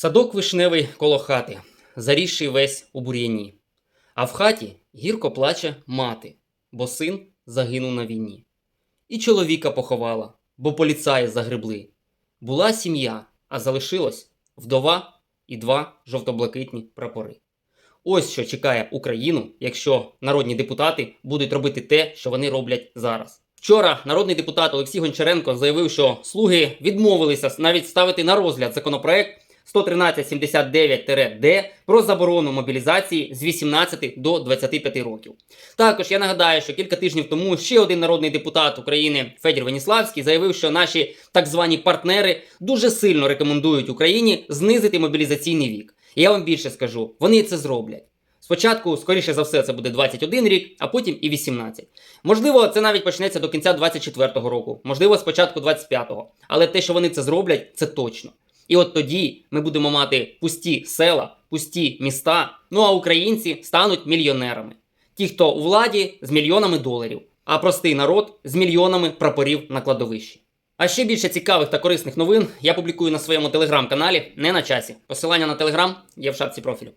Садок вишневий коло хати, зарісший весь у бур'яні. А в хаті гірко плаче мати, бо син загинув на війні. І чоловіка поховала, бо поліцаї загребли. Була сім'я, а залишилось вдова і два жовто-блакитні прапори. Ось що чекає Україну, якщо народні депутати будуть робити те, що вони роблять зараз. Вчора народний депутат Олексій Гончаренко заявив, що слуги відмовилися навіть ставити на розгляд законопроект 11379-д про заборону мобілізації з 18 до 25 років. Також я нагадаю, що кілька тижнів тому ще один народний депутат України Федір Веніславський заявив, що наші так звані партнери дуже сильно рекомендують Україні знизити мобілізаційний вік. І я вам більше скажу, вони це зроблять. Спочатку, скоріше за все, це буде 21 рік, а потім і 18. Можливо, це навіть почнеться до кінця 24-го року, можливо, спочатку 25-го. Але те, що вони це зроблять, це точно. І от тоді ми будемо мати пусті села, пусті міста. Ну а українці стануть мільйонерами. Ті, хто у владі з мільйонами доларів, а простий народ з мільйонами прапорів на кладовищі. А ще більше цікавих та корисних новин я публікую на своєму телеграм-каналі не на часі. Посилання на телеграм є в шапці профілю.